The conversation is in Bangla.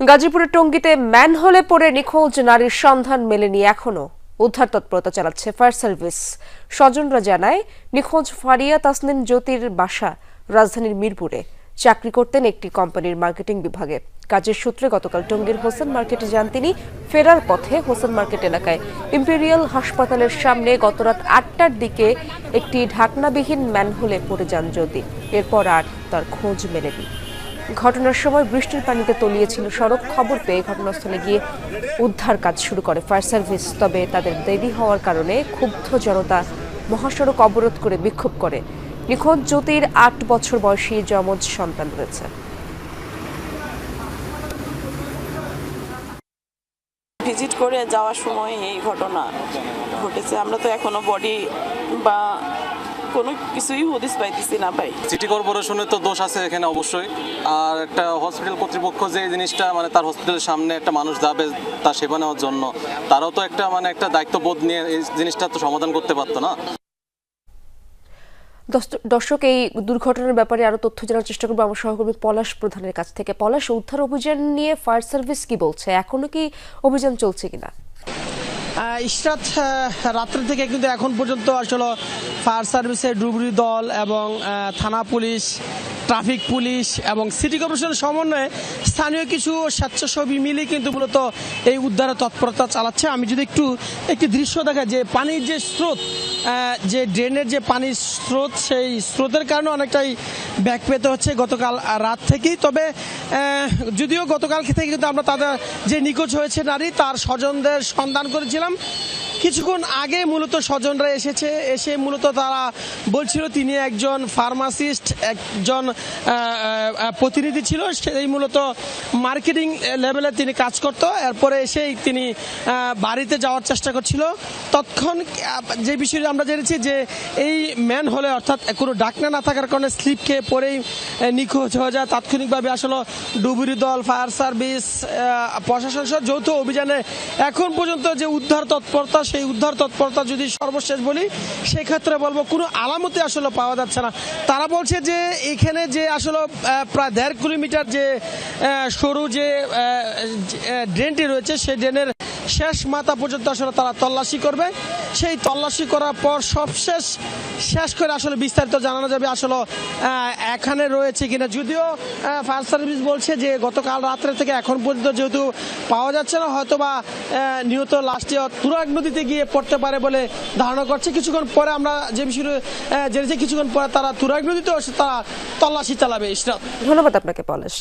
গাজীপুরের টঙ্গীতে ম্যানহোলে পড়ে নিখোঁজ নারীর সন্ধান মেলেনি এখনও। উদ্ধার তৎপরতা চালাচ্ছে ফায়ার সার্ভিস। স্বজনরা জানায়, নিখোঁজ ফারিয়া তাসনিম জ্যোতির বাসা রাজধানীর মিরপুরে। চাকরি করতেন একটি কোম্পানির মার্কেটিং বিভাগে। কাজের সূত্রে গতকাল টঙ্গীর হোসেন মার্কেটে যান তিনি। ফেরার পথে হোসেন মার্কেট এলাকায় ইম্পেরিয়াল হাসপাতালের সামনে গতরাত আটটার দিকে একটি ঢাকনাবিহীন ম্যানহোলে পড়ে যান জ্যোতি। এরপর আর তার খোঁজ মেলেনি। ঘটনার সময় বৃষ্টির পানিতে তলিয়েছিল সড়ক। খবর পেয়ে ঘটনাস্থলে গিয়ে উদ্ধার কাজ শুরু করে ফায়ার সার্ভিস। তবে তাদের দেরি হওয়ার কারণে ক্ষুব্ধ জনতা মহাসড়ক অবরোধ করে বিক্ষোভ করে। নিখোঁজ জ্যোতির আট বছর বয়সী যমজ সন্তান রয়েছে। ভিজিট করে যাওয়ার সময় এই ঘটনা ঘটেছে। আমরা তো এখনও বডি বা কোনো কিছুই হদিস পাইতেছি না ভাই। সিটি কর্পোরেশনের তো দোষ আছে এখানে অবশ্যই। আর একটা হসপিটাল কর্তৃপক্ষ যে জিনিসটা মানে তার হসপিটালের সামনে একটা মানুষ যাবে তার সেবা নেওয়ার জন্য তারাও তো একটা মানে একটা দায়িত্ববোধ নিয়ে এই জিনিসটা তো সমাধান করতে পারতো না। দর্শ- দর্শক এই দুর্ঘটনার ব্যাপারে আরও তথ্য জানার চেষ্টা করব আমার সহকর্মী পলাশ প্রধানের কাছ থেকে। পলাশ উদ্ধার অভিযান নিয়ে ফায়ার সার্ভিস কি বলছে? এখনও কি অভিযান চলছে কিনা? ইশরাত রাত্রি থেকে কিন্তু এখন পর্যন্ত আসলে ফায়ার সার্ভিসের ডুবুরি দল এবং থানা পুলিশ, ট্রাফিক পুলিশ এবং সিটি কর্পোরেশনের সমন্বয়ে স্থানীয় কিছু স্বেচ্ছাসেবী মিলে কিন্তু মূলত এই উদ্ধারে তৎপরতা চালাচ্ছে। আমি যদি একটু, একটি দৃশ্য দেখা যে পানির যে স্রোত যে ড্রেনের যে পানির স্রোত, সেই স্রোতের কারণে অনেকটাই ব্যাক পেতে হচ্ছে গতকাল রাত থেকেই। তবে যদিও গতকাল থেকে কিন্তু আমরা তাদের যে নিখোঁজ হয়েছে নারী, তার স্বজনদের সন্ধান করেছিলাম। কিছুক্ষণ আগে মূলত স্বজনরা এসেছে, এসে মূলত তারা বলছিল তিনি একজন ফার্মাসিস্ট, একজন প্রতিনিধি ছিল। সেই মূলত মার্কেটিং লেভেলে তিনি কাজ করত। এরপরে এসেই তিনি বাড়িতে যাওয়ার চেষ্টা করছিল। তৎক্ষণ যে বিষয়টি আমরা জেনেছি যে এই ম্যান হলে অর্থাৎ কোনো ডাকনা না থাকার কারণে স্লিপ খেয়ে পরেই নিখোঁজ হয়ে যায়। তাৎক্ষণিকভাবে আসলে ডুবুরি দল, ফায়ার সার্ভিস প্রশাসন সহ যৌথ অভিযানে। এখন পর্যন্ত যে উদ্ধার তৎপরতা সেই উদ্ধার তৎপরতা যদি সর্বশেষ বলি, সেক্ষেত্রে বলব কোনো আলামতে আসলে পাওয়া যাচ্ছে না। তারা বলছে যে এখানে যে আসলে প্রায় দেড় কিলোমিটার যে সরু যে ড্রেনটি রয়েছে, সেই ড্রেনের শেষ মাথা পর্যন্ত আসলে তারা তল্লাশি করবে। সেই তল্লাশি করার পর সবশেষ শেষ করে আসলে বিস্তারিত জানানো যাবে আসলে এখানে রয়েছে কিনা। যদিও ফায়ার সার্ভিস বলছে যে গতকাল রাত্রে থেকে এখন পর্যন্ত যেহেতু পাওয়া যাচ্ছে না হয়তো বা নিহত লাশটি তুরাগ নদীতে গিয়ে পড়তে পারে বলে ধারণা করছে। কিছুক্ষণ পরে আমরা যে বিষয়ে জেনেছি, কিছুক্ষণ পরে তারা তুরাগ নদীতেও তারা তল্লাশি চালাবে। ইসরাত। ধন্যবাদ আপনাকে, পলাশ।